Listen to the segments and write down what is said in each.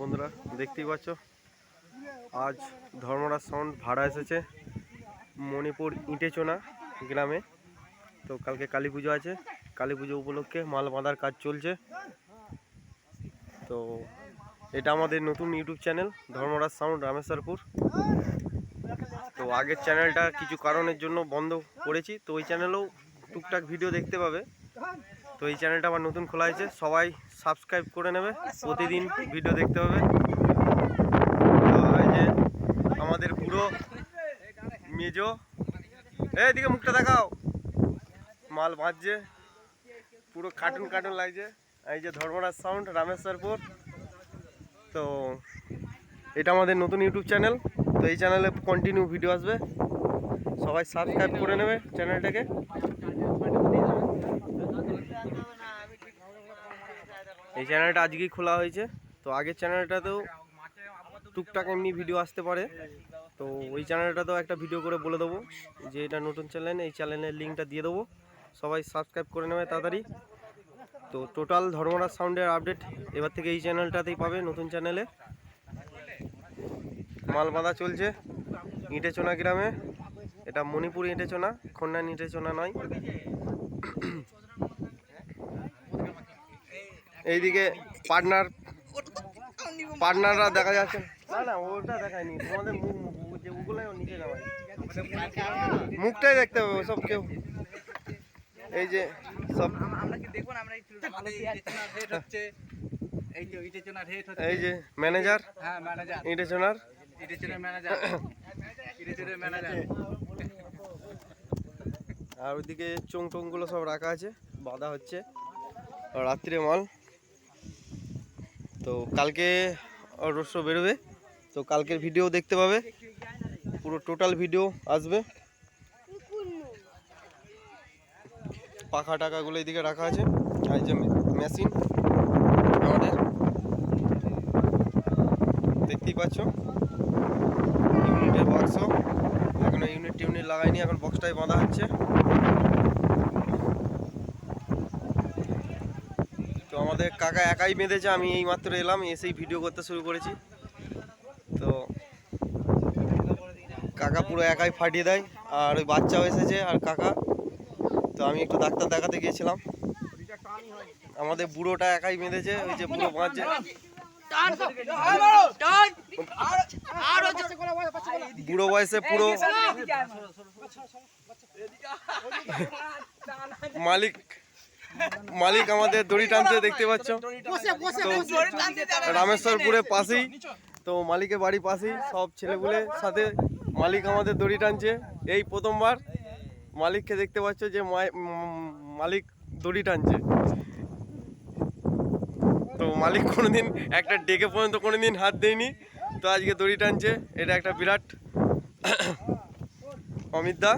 বন্ধুরা, দেখতেই পাচ্ছ? আজ ধর্মরাজ সাউন্ড ভাড়া এসেছে মণিপুর ইটেচোনা গ্রামে। তো কালকে কালী পুজো আছে। কালী পুজো উপলক্ষে মাল বাঁধার কাজ চলছে। তো এটা আমাদের নতুন YouTube channel, Dharmaraj sound, Rameshwarpur. তো আগের চ্যানেলটা কিছু কারণের জন্য বন্ধ করেছি। তো ওই চ্যানেলেও টুকটাক ভিডিও দেখতে পাবে। তো এই চ্যানেলটা আমার নতুন খোলা হয়েছে, সবাই সাবস্ক্রাইব করে নেবে, প্রতিদিন ভিডিও দেখতে আর এই যে আমাদের পুরো মেজো এদিকে মুখটা দেখাও। মাল বাঁধছে পুরো কার্টুন কার্টুন লাগছে। এই যে ধর্মরাজ সাউন্ড রামেশ্বরপুর। তো এটা আমাদের নতুন ইউটিউব চ্যানেল তো এই চ্যানেলে কন্টিনিউ ভিডিও আসবে। সবাই সাবস্ক্রাইব করে নেবে চ্যানেলটাকে এই চ্যানেলটা আজকেই খোলা হয়েছে। তো আগের চ্যানেলটাতেও টুকটাক এমনি ভিডিও আসতে পারে। তো ওই চ্যানেলটাতেও একটা ভিডিও করে বলে দেবো যে এটা নতুন চ্যানেল এই চ্যানেলের লিঙ্কটা দিয়ে দেবো। সবাই সাবস্ক্রাইব করে নেবে তাড়াতাড়ি। তো টোটাল ধর্মরাজ সাউন্ডের আপডেট এবার থেকে এই চ্যানেলটাতেই পাবে নতুন চ্যানেলে মাল বাঁধা চলছে, ইটেচোনা গ্রামে। এটা মণিপুর ইটেচোনা খন্ডান ইটেচোনা নয়। এইদিকে পার্টনার পার্টনাররা দেখা যাচ্ছে। না না ওটা দেখায়নি। তোমাদের মুখ যে ওগুলোই নিচে নামাই মুখটাই দেখতে হবে সব কেউ। এই যে সব আমরা কি দেখব না আমরা এই যে ইটেচনার হেড হচ্ছে এই যে ম্যানেজার হ্যাঁ ম্যানেজার ইটেচোনার ইটেচনার ম্যানেজার আর ওইদিকে চোং টোংগুলো সব রাখা আছে, বাঁধা হচ্ছে। রাত্রে মাল। তো কালকে রস্য বেরোবে, তো কালকের ভিডিও দেখতে পাবে। পুরো টোটাল ভিডিও আসবে। পাখা টাকাগুলো এদিকে রাখা আছে। আর যে মেশিন আমাদের। দেখতেই পাচ্ছ। ইউনিটের বাক্স এখনও ইউনিট টিউনিট লাগাইনি, এখন বক্সটাই বাঁধা হচ্ছে। তো আমাদের কাকা একাই বেঁধেছে, আমি এই মাত্র এলাম এসেই ভিডিও করতে শুরু করেছি। তো কাকা পুরো একাই ফাটিয়ে দেয়, আর ওই বাচ্চাও এসেছে, আর কাকা। তো আমি একটু ডাক্তার দেখাতে গিয়েছিলাম। আমাদের বুড়োটা একাই বেঁধেছে, ওই যে বুড়ো বুড়ো বয়সে পুরো মালিক মালিক আমাদের দড়ি টানতে দেখতে পাচ্ছ? রামেশ্বরপুরের পাশেই। তো মালিকের বাড়ির পাশেই সব ছেলেগুলোর সাথে মালিক আমাদের দড়ি টানছে। এই প্রথমবার মালিককে দেখতে পাচ্ছ যে মালিক দড়ি টানছে। তো মালিক কোনোদিন একটা ডেকে পর্যন্ত কোনোদিন হাত দেয়নি। তো আজকে দড়ি টানছে এটা একটা বিরাট অমিত দা।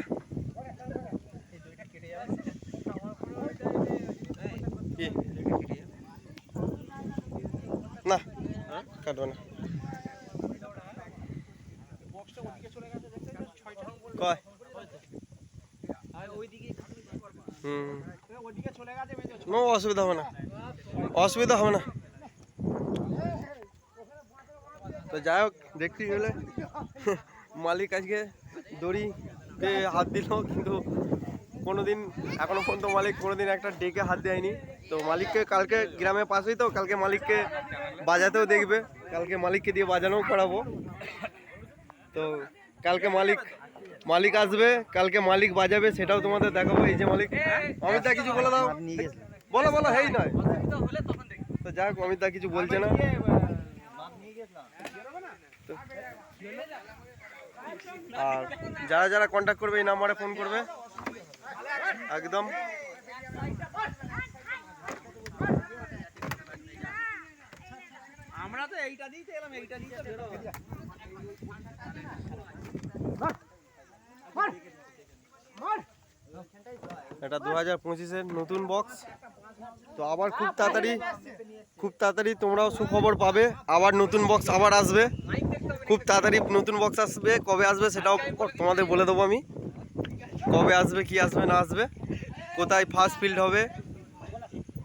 না কাটবো না। কয়? হুম। নো অসুবিধা হবে না। অসুবিধা হবে না তো যাই হোক দেখতে গেলে মালিক আজকে দড়িতে হাত দিল কিন্তু কোনোদিন এখনও পর্যন্ত মালিক কোনোদিন একটা ডেকে হাত দেয়নি তো মালিককে কালকে গ্রামের পাশেই তো কালকে মালিককে বাজাতেও দেখবে কালকে মালিককে দিয়ে বাজানোও করাবো তো কালকে মালিক মালিক আসবে কালকে মালিক বাজাবে সেটাও তোমাদের দেখাবো এই যে মালিক অমিত দা কিছু বলে দাও বলো বলো হেই নয়। তো যাক অমিত কিছু বলছে না। আর যারা যারা কন্ট্যাক্ট করবে এই নাম্বারে ফোন করবে। একদম। আমরা তো এইটা দিতে এলাম এইটা দিতে এটা দু হাজার পঁচিশের নতুন বক্স তো আবার খুব তাড়াতাড়ি খুব তাড়াতাড়ি তোমরাও সুখবর পাবে। আবার নতুন বক্স আবার আসবে। খুব তাড়াতাড়ি নতুন বক্স আসবে। কবে আসবে সেটাও তোমাদের বলে দেবো আমি। কবে আসবে কি আসবে না আসবে কোথায় ফার্স্ট ফিল্ড হবে।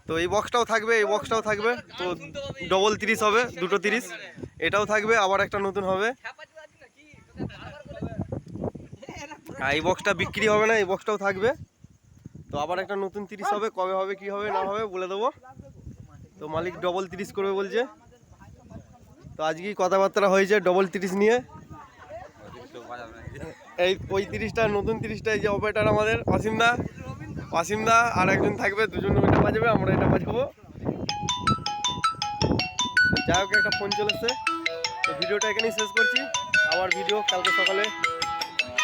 তো এই বক্সটাও থাকবে এই বক্সটাও থাকবে। তো ডবল তিরিশ হবে দুটো তিরিশ। এটাও থাকবে আবার একটা নতুন হবে। আর এই বক্সটা বিক্রি হবে না এই বক্সটাও থাকবে। তো আবার একটা নতুন তিরিশ হবে, কবে হবে, কি হবে, না হবে বলে দেবো। তো মালিক ডবল তিরিশ করবে বলছে। তো আজকেই কথাবার্তা হয়েছে ডবল তিরিশ নিয়ে। এই ওই তিরিশটা, নতুন তিরিশটা, এই যে অপারেটার আমাদের অসীমদা অসীমদা আর একজন থাকবে, দুজন ওইটা বাজাবে, আমরা এটা বাজাবো। যাই হোক, একটা ফোন চলেছে। তো ভিডিওটা এখানেই শেষ করছি। আবার ভিডিও কালকে সকালে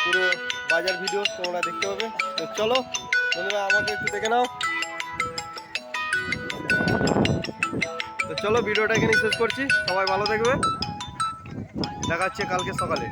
পুরো বাজার ভিডিও তোমরা দেখতে পাবে। তো চলো আমাকে একটু দেখে নাও। তো চলো, ভিডিওটা এখানে শেষ করছি। সবাই ভালো থাকবে। দেখা হচ্ছে কালকে সকালে।